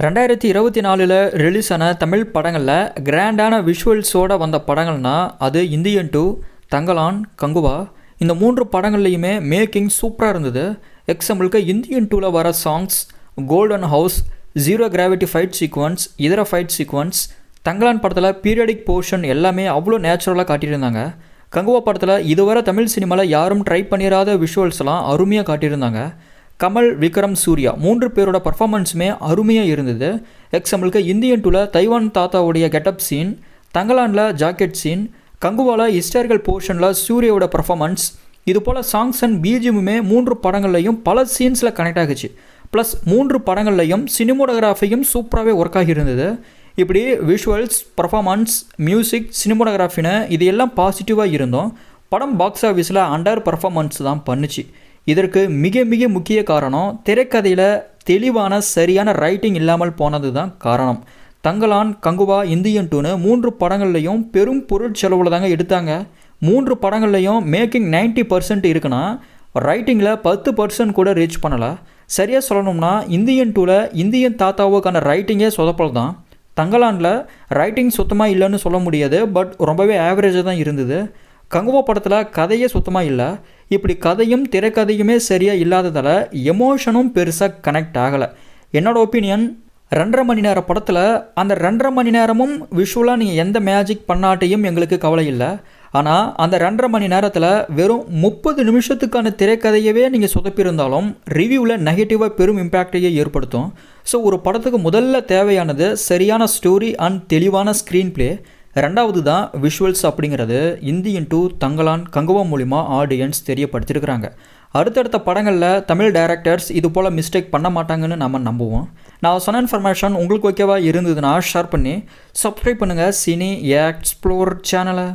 ரெண்டாயிரத்தி இருபத்தி நாலில் ரிலீஸ் ஆன தமிழ் படங்களில் கிராண்டான விஷுவல்ஸோட வந்த படங்கள்னா அது இந்தியன் டூ தங்கலான் கங்குவா இந்த மூன்று படங்கள்லையுமே மேக்கிங் சூப்பராக இருந்தது. எக்ஸாம்பிளுக்கு இந்தியன் டூவில் வர songs golden house zero gravity fight sequence இதர ஃபைட் சீக்வன்ஸ் தங்கலான் படத்தில் பீரியடிக் போர்ஷன் எல்லாமே அவ்வளோ நேச்சுரலாக காட்டியிருந்தாங்க கங்குவா படத்தில் இதுவரை தமிழ் சினிமாவில் யாரும் ட்ரை பண்ணிடாத விஷுவல்ஸ்லாம் அருமையாக காட்டியிருந்தாங்க கமல் விக்ரம் சூர்யா மூன்று பேரோட பர்ஃபார்மன்ஸுமே அருமையாக இருந்தது. எக்ஸாம்பிளுக்கு இந்தியன் டூவில் தைவான் தாத்தாவுடைய கெட்டப் சீன் தங்கலானில் ஜாக்கெட் சீன் கங்குவால ஹிஸ்டாரிக்கல் போர்ஷனில் சூர்யாவோட பர்ஃபார்மன்ஸ் இது போல் சாங்ஸ் அண்ட் பிஜிஎம்முமே மூன்று படங்கள்லையும் பல சீன்ஸில் கனெக்ட் ஆகுச்சு. ப்ளஸ் மூன்று படங்கள்லையும் சினிமோடோகிராஃபியும் சூப்பராகவே ஒர்க் ஆகியிருந்தது. இப்படி விஷுவல்ஸ் பர்ஃபார்மன்ஸ் மியூசிக் சினிமோடோகிராஃபின்னு இது எல்லாம் பாசிட்டிவாக இருந்தோம். படம் பாக்ஸ் ஆஃபீஸில் அண்டர் பர்ஃபார்மன்ஸ் தான் பண்ணுச்சு. இதற்கு மிக மிக முக்கிய காரணம் திரைக்கதையில் தெளிவான சரியான ரைட்டிங் இல்லாமல் போனது தான் காரணம். தங்கலான் கங்குவா இந்தியன் டூனு மூன்று படங்கள்லையும் பெரும் பொருட்செலவில் தாங்க எடுத்தாங்க. மூன்று படங்கள்லையும் மேக்கிங் 90% பர்சன்ட் இருக்குன்னா ரைட்டிங்கில் பத்து பர்சன்ட் கூட ரீச் பண்ணலை. சரியாக சொல்லணும்னா இந்தியன் டூவில் இந்தியன் தாத்தாவுக்கான ரைட்டிங்கே சொதப்பல் தான் தங்கலானில் ரைட்டிங் சுத்தமாக இல்லைன்னு சொல்ல முடியாது பட் ரொம்பவே ஆவரேஜாக தான் இருந்தது. கங்குவா படத்தில் கதையே சுத்தமாக இல்லை. இப்படி கதையும் திரைக்கதையுமே சரியாக இல்லாததால் எமோஷனும் பெருசாக கனெக்ட் ஆகலை. என்னோடய ஒப்பீனியன் ரெண்டரை மணி நேர படத்தில் அந்த ரெண்டரை மணி நேரமும் விஷுவலாக நீங்கள் எந்த மேஜிக் பண்ணாட்டையும் எங்களுக்கு கவலை இல்லை. ஆனால் அந்த ரெண்டரை மணி நேரத்தில் வெறும் முப்பது நிமிஷத்துக்கான திரைக்கதையவே நீங்கள் சொதப்பியிருந்தாலும் ரிவ்யூவில் நெகட்டிவாக பெரும் இம்பேக்டையே ஏற்படுத்தும். ஸோ ஒரு படத்துக்கு முதல்ல தேவையானது சரியான ஸ்டோரி அண்ட் தெளிவான ஸ்க்ரீன் ப்ளே ரெண்டாவது தான் விஷுவல்ஸ் அப்படிங்கிறது இந்தியன் டூ தங்கலான் கங்குவா மூலிமா ஆடியன்ஸ் தெரியப்படுத்தியிருக்கிறாங்க. அடுத்தடுத்த படங்களில் தமிழ் டைரக்டர்ஸ் இது போல் மிஸ்டேக் பண்ண மாட்டாங்கன்னு நம்ம நம்புவோம். நான் சொன்ன இன்ஃபர்மேஷன் உங்களுக்கு ஓகேவா இருந்ததுன்னா ஷேர் பண்ணி சப்ஸ்கிரைப் பண்ணுங்கள் சினி எக்ஸ்ப்ளோர் சேனலை